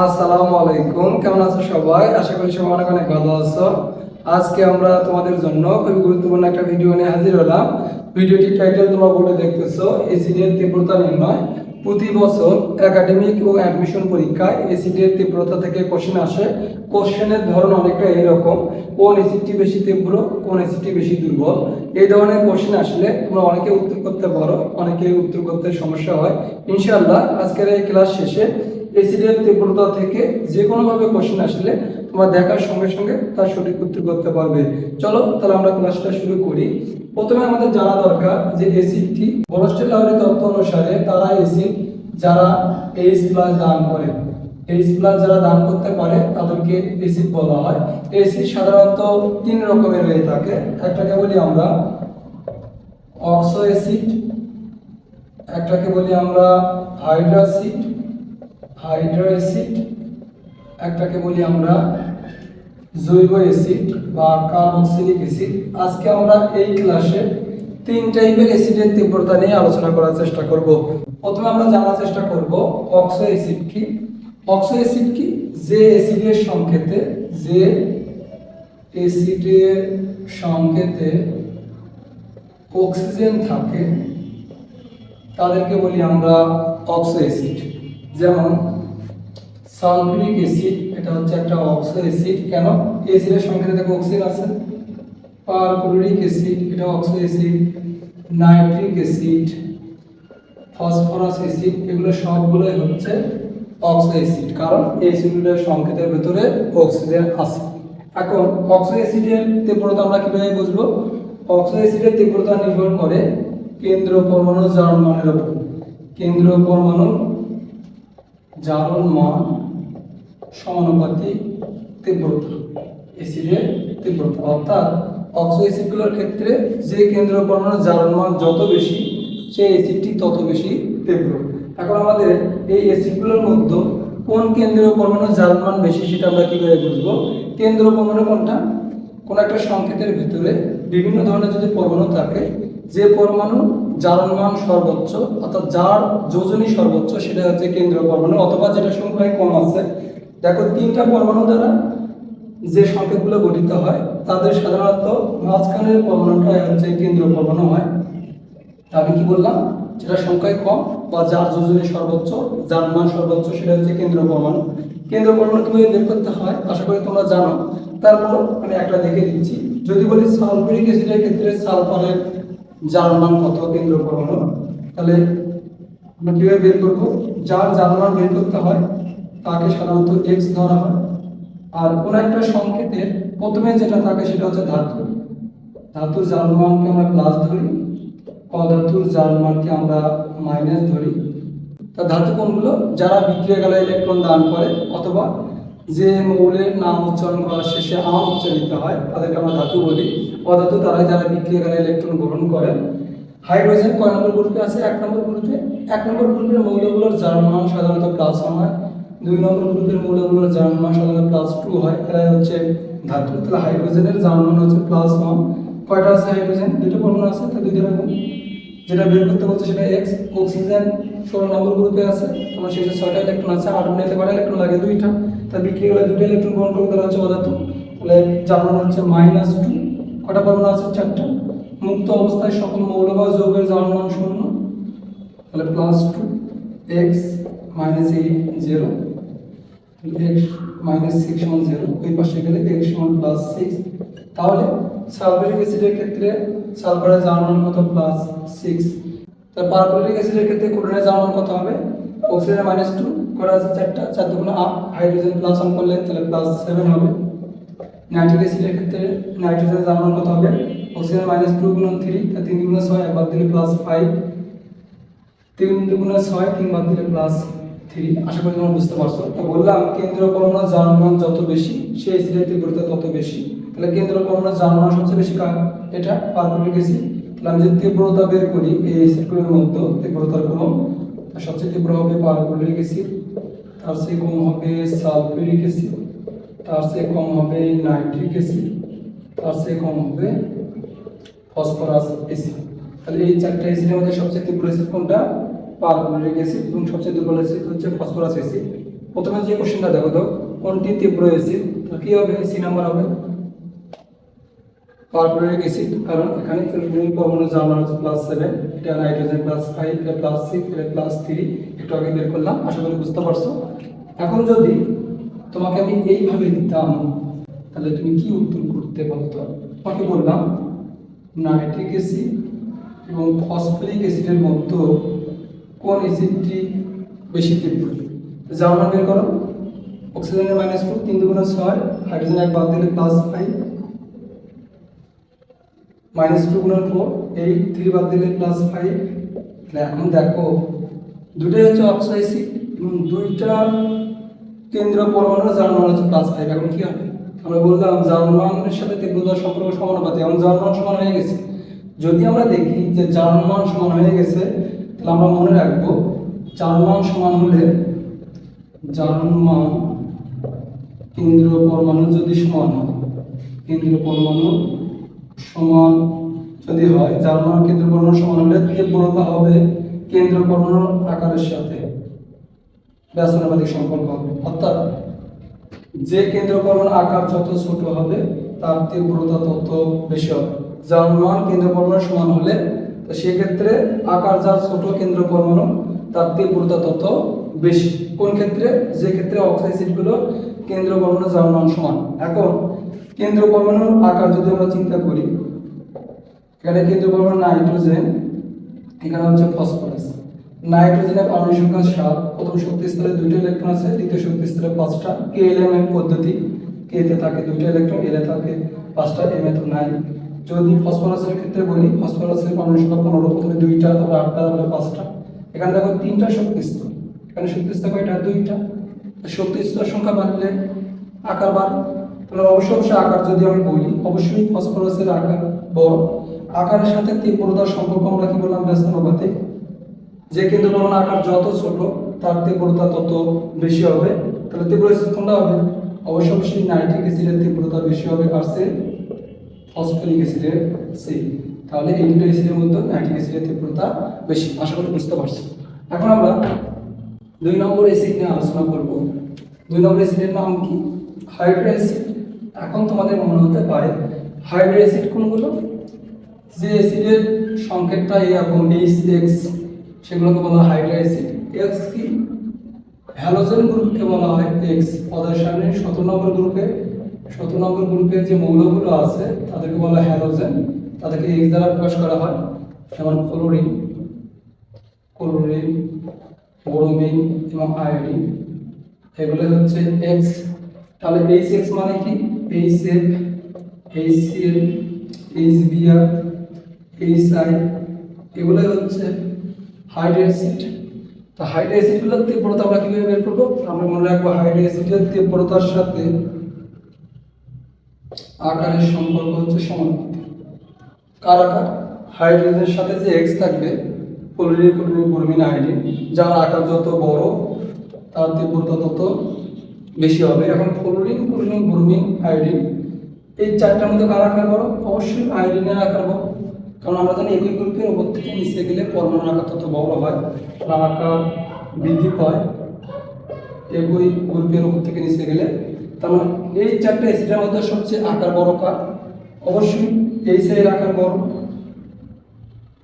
আসসালামু আলাইকুম। কেমন আছো সবাই? আশা করি সবাই অনেক অনেক ভালো আছো। আজকে আমরা তোমাদের জন্য খুবই গুরুত্বপূর্ণ একটা ভিডিও নিয়ে হাজির হলাম। ভিডিওটির টাইটেল তোমরা দেখতেছো এসিডের তীব্রতা নির্ণয়। প্রতি বছর একাডেমিক ও অ্যাডমিশন পরীক্ষায় এসিডের তীব্রতা থেকে কোশ্চেন আসে। কোশ্চেনের ধরন অনেকটা এরকম কোন এসিডটি বেশি তীব্র, কোন এসিডটি বেশি দুর্বল। এই ধরনের কোশ্চেন আসলে তোমরা অনেকে উত্তর করতে পারো, অনেকে উত্তর করতে সমস্যা হয়। ইনশাআল্লাহ আজকের এই ক্লাস শেষে এসিডের তীব্রতা থেকে যে কোনোভাবে কোশ্চেন আসলে তোমরা দেখার সঙ্গে সঙ্গে তার সঠিক উত্তর করতে পারবে। চলো, তাহলে আমরা ক্লাসটা শুরু করি। প্রথমে আমাদের জানা দরকার যে এসিডটি বনস্টের লাহরি তত্ত্ব অনুসারে তারা এসিড যারা এইচ প্লাস দান করে। এইচ প্লাস যারা দান করতে পারে, তাদেরকে এসিড বলা হয়। এসিড সাধারণত তিন রকমের হয়ে থাকে। একটাকে বলি আমরা অক্সো অ্যাসিড একটাকে বলি আমরা হাইড্রাসিড হাইড্রো অ্যাসিড, একটাকে বলি আমরা জৈব অ্যাসিড বা কার্বক্সিলিক অ্যাসিড। আজকে আমরা এই ক্লাসে তিন টাইপের অ্যাসিডের তীব্রতা নিয়ে আলোচনা করার চেষ্টা করব। প্রথমে আমরা জানার চেষ্টা করব, অক্সো অ্যাসিড কি? অক্সো অ্যাসিড কি? যে অ্যাসিডের সংকেতে, যে অ্যাসিডের সংকেতে অক্সিজেন থাকে, তাদেরকে বলি আমরা অক্সো অ্যাসিড। যেমন সালফিউরিক অ্যাসিড, এটা হচ্ছে একটা অক্সো অ্যাসিড। কেন? অ্যাসিডের সংখ্যা দেখো, অক্সিজেন আছে। পারক্লোরিক অ্যাসিড, এটা oxo acid. Nitric acid, phosphorus acid, এগুলো সবগুলোই হচ্ছে অক্সো অ্যাসিড। কারণ অ্যাসিডের সংকেতের ভেতরে অক্সিজেন আছে। এখন অক্সো অ্যাসিডের তীব্রতা আমরা কীভাবে বুঝব? অক্সো অ্যাসিডের তীব্রতা নির্ভর করে কেন্দ্র পরমাণু জারণ মানের উপর কেন্দ্র পরমাণু জারণ মান সমানুপাতিক তীব্রতা অ্যাসিডের তীব্রতা। অর্থাৎ অক্সো অ্যাসিডগুলোর ক্ষেত্রে যে কেন্দ্র পরমাণু জারণ মান যত বেশি, সেই অ্যাসিডটি তত বেশি তীব্র। এখন আমাদের এই অ্যাসিডগুলোর মধ্যে কোন কেন্দ্রীয় পরমাণু জারণ মান বেশি সেটা আমরা কীভাবে বুঝব? কেন্দ্র পরমাণু কোনটা? কোন একটা সংকেতের ভিতরে বিভিন্ন ধরনের যদি পরমাণু থাকে, যে পরমাণু জারণ সর্বোচ্চ, অর্থাৎ যার যোজনী সর্বোচ্চ, সেটা হচ্ছে কেন্দ্র পরমাণু, অথবা যেটা সংখ্যায় কম আছে দেখো, তিনটা পরমাণু দ্বারা যে সংকেতগুলো গঠিত হয়, তাদের সাধারণত মাঝখানের পরমাণুটাই হচ্ছে কেন্দ্র পরমাণু হয়। আমি কি বললাম? যেটা সংখ্যায় কম বা যার যোজনী সর্বোচ্চ, যার মান সর্বোচ্চ, সেটা হচ্ছে কেন্দ্র পরমাণু। কেন্দ্র পরমাণু কীভাবে বের করতে হয়? আশা করি তোমরা জানো। তারপর আমি একটা দেখে দিচ্ছি। যদি বলি সালফিউরিক অ্যাসিডের ক্ষেত্রে সালফারের যার মান কত কেন্দ্র পরমাণু, তাহলে আমরা কীভাবে বের করব? যার যার মান বের করতে হয় তাকে সাধারণত এক্স ধরা হয়। আর কোন একটা সংকেতের প্রথমে যেটা থাকে সেটা হচ্ছে ধাতু ধাতুর যার মানকে আমরা প্লাস ধরি অধাতুর যার মানকে আমরা মাইনাস ধরি। তা ধাতু কোনগুলো? যারা বিক্রিয়াকালে ইলেকট্রন দান করে, অথবা যে মৌলের নাম উচ্চারণ করার শেষে আম উচ্চারিত হয়, তাদেরকে আমরা ধাতু বলি। অধাতু তারা যারা বিক্রিয়াকালে ইলেকট্রন গ্রহণ করেন হাইড্রোজেন কয় নম্বর গ্রুপে আছে? এক নম্বর গ্রুপে? এক নম্বর গ্রুপের মৌলগুলোর জার্মান সাধারণত প্লাস হয়। দুই নম্বর গ্রুপের মৌলগুলোর যার মান সাধারণত প্লাস টু হয়। এরাই হচ্ছে ধাতু। তাহলে হাইড্রোজেনের যার মান হচ্ছে প্লাস ওয়ান কয়টা আছে হাইড্রোজেন? দুটো পরমাণু আছে, তো দুই রকম। যেটা বের করতে বলছে সেটা এক্স অক্সিজেন ষোলো নম্বর গ্রুপে আছে। তোমার শেষে ছয়টা ইলেকট্রন আছে, আট নিতে পারে ইলেকট্রন লাগে দুইটা। তা বিক্রি করে দুটো ইলেকট্রন গ্রহণ করবে তাহলে হচ্ছে অধাতু। তাহলে যার মান হচ্ছে মাইনাস টু কটা পরমাণু আছে? চারটা। মুক্ত অবস্থায় সকল মৌল বা যৌগের যার মান শূন্য। তাহলে plus two X minus eight zero X minus six সমান জিরো ওই পাশে গেলে এক্স সমান প্লাস সিক্স তাহলে সালফারিক অ্যাসিডের ক্ষেত্রে সালফারের জার্মান কত? প্লাস সিক্স তার পারক্লোরিক অ্যাসিডের ক্ষেত্রে ক্লোরিনের জার্মান কত হবে? অক্সিজেনের মাইনাস টু করা আছে চারটা, চার দুগুণ আট। হাইড্রোজেন প্লাস ওয়ান করলে তাহলে প্লাস সেভেন হবে। নাইট্রিক অ্যাসিডের ক্ষেত্রে নাইট্রোজেনের জার্মান কত হবে? অক্সিজেন মাইনাস টু গুণ থ্রি তা তিন গুণ ছয়, একবার দিলে প্লাস ফাইভ তিন দুগুণে ছয় তিন বাদ দিলে প্লাস থ্রি, আশা করি তোমরা বুঝতে পারছ। তো বললাম কেন্দ্র পরমাণু জার্মান যত বেশি, সেই অ্যাসিডের তীব্রতা তত বেশি। তাহলে কেন্দ্র পরমাণু জার্মান সবচেয়ে বেশি কার? এটা পারফেক্ট অ্যাসিড তাহলে আমি যদি তীব্রতা বের করি, এই অ্যাসিডগুলোর মধ্যে, তীব্রতার ক্রম সবচেয়ে তীব্র হবে পারফেক্ট অ্যাসিড তার চেয়ে কম হবে সালফিউরিক অ্যাসিড। তার চেয়ে কম হবে নাইট্রিক অ্যাসিড। তার চেয়ে কম হবে ফসফরাস অ্যাসিড। তাহলে এই চারটা অ্যাসিডের মধ্যে সবচেয়ে তীব্র অ্যাসিড কোনটা? পারক্লোরিক অ্যাসিড এবং সবচেয়ে দুর্বল অ্যাসিড হচ্ছে ফসফরাস অ্যাসিড প্রথমে যে কোশ্চেনটা দেখো তো, কোনটি তীব্র অ্যাসিড কি হবে? সি নাম্বার হবে। পারফোরেটিক অ্যাসিড কারণ এখানে ক্লোরিন পরমাণু জার্মান হচ্ছে প্লাস সেভেন এটা নাইট্রোজেন প্লাস ফাইভ এটা প্লাস সিক্স এটা প্লাস থ্রি একটু আগে বের করলাম, আশা করি বুঝতে পারছ। এখন যদি তোমাকে আমি এইভাবে দিতাম, তাহলে তুমি কি উত্তর করতে পারতো? তোমাকে বললাম নাইট্রিক অ্যাসিড এবং ফসফরিক অ্যাসিডের মধ্যে কোন অ্যাসিডটি বেশি তীব্র? জার্মান বের করো। অক্সিজেনের মাইনাস টু তিন দুগুণ ছয় হাইড্রোজেন এক বাদ দিলে প্লাস ফাইভ মাইনাস টু গুণন ফোর এইট থ্রি বাদ দিলে প্লাস ফাইভ এখন দেখো, দুটোই হচ্ছে অক্সাইসিড এবং দুইটা কেন্দ্র পরমাণু জার্মান হচ্ছে প্লাস ফাইভ এখন কি হবে? আমরা বললাম জার্মানের সাথে তীব্রতার সম্পর্ক সমানুপাতি এখন জার্মান সমান হয়ে গেছে। যদি আমরা দেখি যে জার্মান সমান হয়ে গেছে আমরা মনে রাখব, জার্মান সমান হলে জার্মান কেন্দ্র পরমাণু যদি সমান হয় কেন্দ্র পরমাণু সমান যদি হয়, জার্মান কেন্দ্র পরমাণু সমান হলে তীব্রতা হবে? কেন্দ্র পরমাণুর আকারের সাথে ব্যস্তানুপাতিক সম্পর্ক। হবে অর্থাৎ যে কেন্দ্র পরমাণু আকার যত ছোট হবে, তার তীব্রতা তত বেশি হবে। জার্মান কেন্দ্র পরমাণু সমান হলে সেক্ষেত্রে আকার যার ছোট কেন্দ্র পরমাণু তার তীব্রতা তত বেশি। কোন ক্ষেত্রে? যে ক্ষেত্রে অক্সাইসিডগুলো কেন্দ্র পরমাণু জার্মান সমান। এখন, কেন্দ্র পরমাণুর আকার যদি আমরা চিন্তা করি এখানে কেন্দ্র পরমাণু নাইট্রোজেন? এখানে হচ্ছে ফসফরাস। নাইট্রোজেনের পারমাণবিক সংখ্যা সাত, প্রথম শক্তি স্তরে দুটো ইলেকট্রন আছে, দ্বিতীয় শক্তি স্তরে পাঁচটা। কে এল এম পদ্ধতি কে তে থাকে দুটো ইলেকট্রন এল থাকে পাঁচটা এম এ তো নাই। যদি ফসফরাসের ক্ষেত্রে বলি, ফসফরাসের পারমাণবিক সংখ্যা পনেরো প্রথমে দুইটা, তারপরে আটটা, তারপরে পাঁচটা। এখানে দেখো তিনটা শক্তি স্তর এখানে শক্তি স্তর কয়টা? দুইটা। তো শক্তি সংখ্যা বাড়লে আকার বাড়ে। তাহলে অবশ্যই অবশ্যই আকার যদি আমি বলি, অবশ্যই ফসফরাসের আকার বড়। আকারের সাথে তীব্রতার সম্পর্ক আমরা কি বললাম? ব্যস্তানুপাতিক যে কেন্দ্র পরমাণু আকার যত ছোট, তার তীব্রতা তত বেশি হবে। তাহলে তীব্র কোনটা হবে? অবশ্যই অবশ্যই নাইট্রিক অ্যাসিডের তীব্রতা বেশি হবে আর ফসফরিক অ্যাসিডের সে তাহলে এই দুটো অ্যাসিডের মধ্যে নাইট্রিক অ্যাসিডের তীব্রতা বেশি। আশা করি বুঝতে পারছি এখন আমরা দুই নম্বর অ্যাসিড নিয়ে আলোচনা করব। দুই নম্বর অ্যাসিডের নাম কি? হাইড্রো অ্যাসিড এখন তোমাদের মনে হতে পারে হাইড্রো অ্যাসিড কোনগুলো? যে অ্যাসিডের সংকেতটা এরকম এইচ এক্স সেগুলোকে বলা হয় হাইড্রো অ্যাসিড এক্স কি হ্যালোজেন গ্রুপকে বলা হয় এক্স পদের সারণীর সতেরো নম্বর গ্রুপে সতেরো নম্বর গ্রুপের যে মৌলগুলো আছে, তাদেরকে বলা হয় হ্যালোজেন তাদেরকে এক্স দ্বারা প্রকাশ করা হয়। যেমন ক্লোরিন ক্লোরিন ব্রোমিন এবং আয়োডিন এগুলো হচ্ছে এক্স তাহলে এইচ এক্স মানে কি? H F H C L H B R H I এগুলো হচ্ছে হাইড্রো অ্যাসিড তো হাইড্রো অ্যাসিডগুলোর তীব্রতা আমরা কীভাবে বের করব? আমরা মনে রাখব হাইড্রো অ্যাসিডের তীব্রতার সাথে আকারের সম্পর্ক হচ্ছে সমানুপাতিক কার আকার হাইড্রোজেনের সাথে যে এক্স থাকবে ক্লোরিন ক্লোরিন ব্রোমিন আয়োডিন যার আকার যত বড়, তার তীব্রতা তত বেশি হবে। এখন ক্লোরিন ক্লোরিন, ব্রোমিন, আয়োডিন, এই চারটার মধ্যে কার আকার বড়? অবশ্যই আয়োডিনের আকার বড়। কারণ আমরা জানি একই গ্রুপের উপর থেকে নিচে গেলে পরমাণুর আকার তত বড় হয়, তার আকার বৃদ্ধি পায়। একই গ্রুপের উপর থেকে নিচে গেলে তার মানে এই চারটে অ্যাসিডের মধ্যে সবচেয়ে আকার বড় কার? অবশ্যই এই সাইড আকার বড়।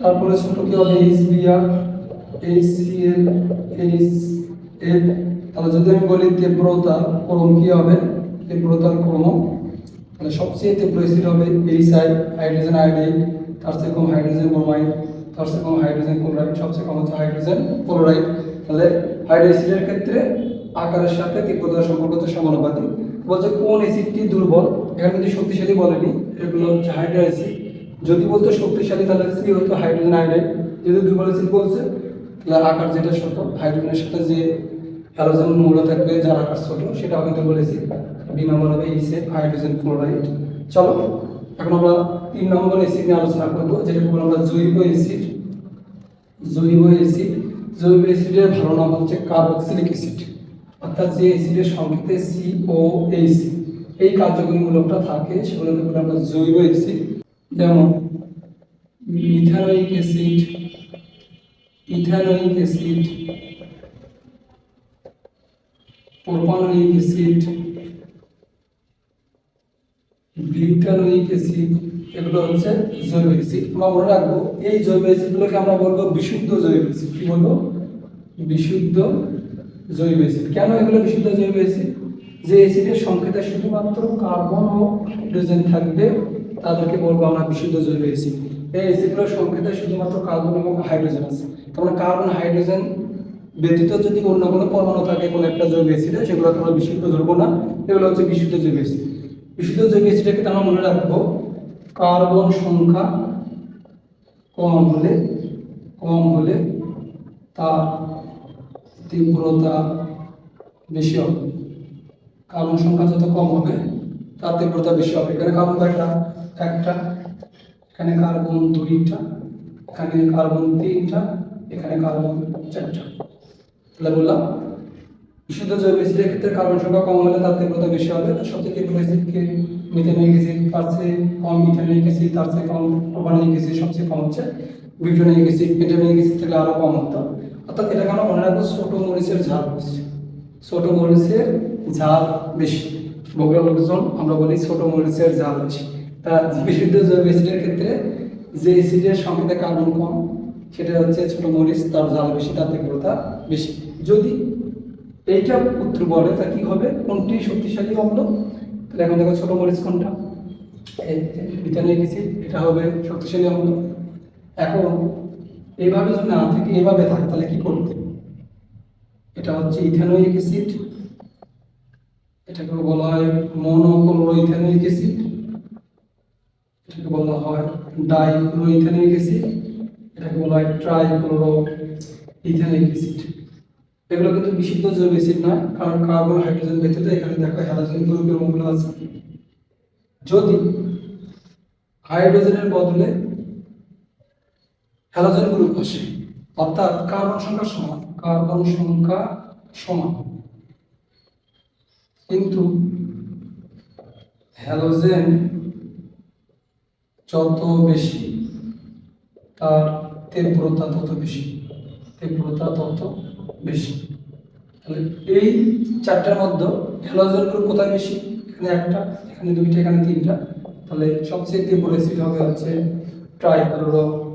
তারপরে ছোট কি হবে H B R H C L H L তাহলে যদি আমি বলি তীব্রতা ক্রম কি হবে? তীব্রতার ক্রম। তাহলে সবচেয়ে তীব্র অ্যাসিড হবে এইচ আই হাইড্রোজেন আয়োডাইড তার চেয়ে কম হাইড্রোজেন ব্রোমাইড, তার চেয়ে কম হাইড্রোজেন ক্লোরাইড, সবচেয়ে কম হচ্ছে হাইড্রোজেন ক্লোরাইড। তাহলে হাইড্রো অ্যাসিডের ক্ষেত্রে আকারের সাথে তীব্রতার সম্পর্ক হচ্ছে সমানুপাতিক। বলছে কোন অ্যাসিডটি দুর্বল? এখানে কিন্তু শক্তিশালী বলেনি। এগুলো হচ্ছে হাইড্রো অ্যাসিড যদি বলতো শক্তিশালী, তাহলে সি হতো হাইড্রোজেন আয়োডাইড যদি দুর্বল অ্যাসিড বলছে, তাহলে আকার যেটা ছোট হাইড্রোজেনের সাথে যে হ্যালোজেন মূল্য থাকবে, যার আকার ছোট সেটা আমি তো বলেছি বি নম্বর হবে ইসে হাইড্রোজেন ক্লোরাইড চলো, এখন আমরা তিন নম্বর অ্যাসিড নিয়ে আলোচনা করব যেটাকে বলে আমরা জৈব অ্যাসিড জৈব অ্যাসিড জৈব অ্যাসিডের ভালো নাম হচ্ছে কার্বক্সিলিক অ্যাসিড অর্থাৎ যে অ্যাসিডের সংকেতে সি ও এইচ এই কার্যকরী মূলকটা থাকে, সেগুলোকে বলে আমরা জৈব অ্যাসিড যেমন methanoic acid ethanoic acid, propanoic acid, butanoic acid, এগুলো হচ্ছে জৈব অ্যাসিড আমরা মনে রাখব, এই জৈব অ্যাসিডগুলোকে আমরা বলব বিশুদ্ধ জৈব অ্যাসিড কি বলব? বিশুদ্ধ জৈব অ্যাসিড কেন এগুলো বিশুদ্ধ জৈব অ্যাসিড যে অ্যাসিডের সংকেতে শুধুমাত্র কার্বন ও হাইড্রোজেন থাকবে, তাদেরকে বলব আমরা বিশুদ্ধ জৈব অ্যাসিড এই অ্যাসিডগুলোর সংকেতে শুধুমাত্র কার্বন এবং হাইড্রোজেন আছে। তার কার্বন হাইড্রোজেন ব্যতীত যদি অন্য কোনো পরমাণু থাকে, কোনো একটা জৈব অ্যাসিডে সেগুলো আমরা বিশুদ্ধ ধরবো না। এগুলো হচ্ছে বিশুদ্ধ জৈব অ্যাসিড বিশুদ্ধ জৈব অ্যাসিডকে আমরা মনে রাখব কার্বন সংখ্যা কম হলে কম হলে তার তীব্রতা বেশি হবে। কার্বন সংখ্যা যত কম হবে, তার তীব্রতা বেশি হবে। এখানে কার্বন কয়টা একটা? এখানে কার্বন দুইটা। এখানে কার্বন তিনটা। এখানে কার্বন চারটা। তাহলে বললাম, বিশুদ্ধ জৈব অ্যাসিডের ক্ষেত্রে কার্বন সংখ্যা কম হলে তার তীব্রতা বেশি হবে। সবচেয়ে তীব্র অ্যাসিডকে মিথেনিক অ্যাসিড তার চেয়ে কম মিথেনিক অ্যাসিড তার চেয়ে কম প্রোপানিক অ্যাসিড সবচেয়ে কম হচ্ছে বিউটানিক অ্যাসিড পেটানিক অ্যাসিড থেকে আরও কম হতো অর্থাৎ এটাকে আমরা মনে রাখব? ছোট মরিচের ঝাল বেশি। ছোট মরিচের ঝাল বেশি। বগুড়া লোকজন আমরা বলি ছোট মরিচের ঝাল বেশি। তা বিশুদ্ধ জৈব অ্যাসিডের ক্ষেত্রে যে অ্যাসিডের সংকেতে কার্বন কম, সেটা হচ্ছে ছোট মরিচ, তার ঝাল বেশি, তার তীব্রতা বেশি। যদি এইটা উত্তর বলে, তা কি হবে? কোনটি শক্তিশালী অম্ল? তাহলে এখন দেখো ছোট মরিচ কোনটা? ভিটামিন অ্যাসিড এটা হবে শক্তিশালী অম্ল। এখন এইভাবে যদি না থেকে, এভাবে থাকে, তাহলে কি করতে? এটা হচ্ছে ইথানোয়িক অ্যাসিড। এটাকে বলা হয় মনোক্লোরো ইথানোয়িক অ্যাসিড। এটাকে বলা হয় ডাইক্লোরো ইথানোয়িক অ্যাসিড। এটাকে বলা হয় ট্রাইক্লোরো ইথানোয়িক অ্যাসিড। এগুলো কিন্তু বিশুদ্ধ জৈব অ্যাসিড নয় কারণ কার্বন, হাইড্রোজেন ব্যতীত এখানে দেখো হ্যালোজেন গ্রুপের মূল্য আছে। যদি হাইড্রোজেনের বদলে হ্যালোজেন গ্রুপ আসে। অর্থাৎ কার্বন সংখ্যা সমান? কার্বন সংখ্যা সমান? কিন্তু হ্যালোজেন যত বেশি, তার তীব্রতা তত বেশি। তীব্রতা তত বেশি। তাহলে এই চারটার মধ্যে হ্যালোজেন গ্রুপ কোথায় বেশি? এখানে একটা, এখানে দুইটা, এখানে তিনটা। তাহলে সবচেয়ে তীব্র হবে হচ্ছে ট্রাইক্লোরো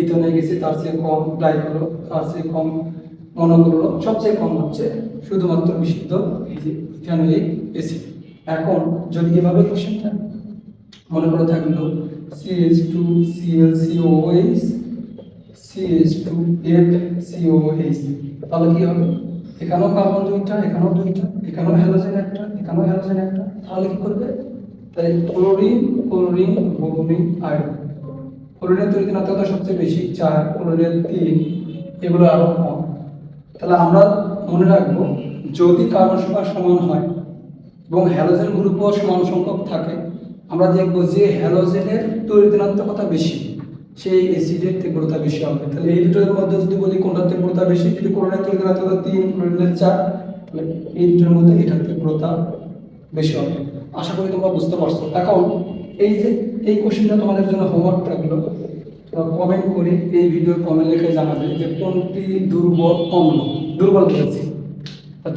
ইথনে গেছে, তার চেয়ে কম গ্লাইকোলো তার চেয়ে কম মনোক্লোরো সবচেয়ে কম হচ্ছে শুধুমাত্র বিশুদ্ধ ইথানোয়িক অ্যাসিড এখন যদি এভাবে কোশ্চেন থাকে মনে করে থাকল C H two C L C O H C H two F C O H তাহলে কি হবে? এখানেও কার্বন দুইটা, এখানেও দুইটা, এখানেও হ্যালোজেন একটা, এখানেও হ্যালোজেন একটা, তাহলে কি করবে? তাহলে ক্লোরিন ক্লোরিন ব্রোমিন আয়রন ক্লোরিনের তৈরি নাটকতা সবচেয়ে বেশি চার ক্লোরিনের তিন, এগুলো আরও কম। তাহলে আমরা মনে রাখব, যদি কার্বন সংখ্যা সমান হয় এবং হ্যালোজেন গ্রুপও সমান সংখ্যক থাকে, আমরা দেখব যে হ্যালোজেনের তৈরি ঋণাত্মকতা বেশি, সেই অ্যাসিডের তীব্রতা বেশি হবে। তাহলে এই দুটোর মধ্যে যদি বলি কোনটার তীব্রতা বেশি, যদি তৈরি ঋণাত্মকতা তিন ক্লোরিনের চার, তাহলে এই দুটোর মধ্যে এটার তীব্রতা বেশি হবে। আশা করি তোমরা বুঝতে পারছ। এখন এই যে এই কোশ্চেনটা তোমাদের জন্য হোমওয়ার্ক থাকল। কমেন্ট করে এই ভিডিওর কমেন্ট লিখে জানাবে যে কোনটি দুর্বল অম্ল। দুর্বল করেছি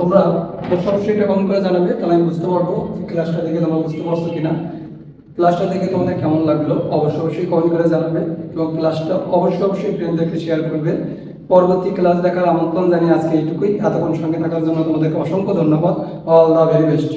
তোমরা অবশ্যই এটা কমেন্ট করে জানাবে, তাহলে আমি বুঝতে পারব ক্লাসটা দেখে তোমরা বুঝতে পারছ কিনা। ক্লাসটা দেখে তোমাদের কেমন লাগল, অবশ্যই অবশ্যই কমেন্ট করে জানাবে এবং ক্লাসটা অবশ্যই অবশ্যই ফ্রেন্ডদেরকে শেয়ার করবে। পরবর্তী ক্লাস দেখার আমন্ত্রণ জানিয়ে আজকে এইটুকুই। এতক্ষণ সঙ্গে থাকার জন্য তোমাদেরকে অসংখ্য ধন্যবাদ। All the very best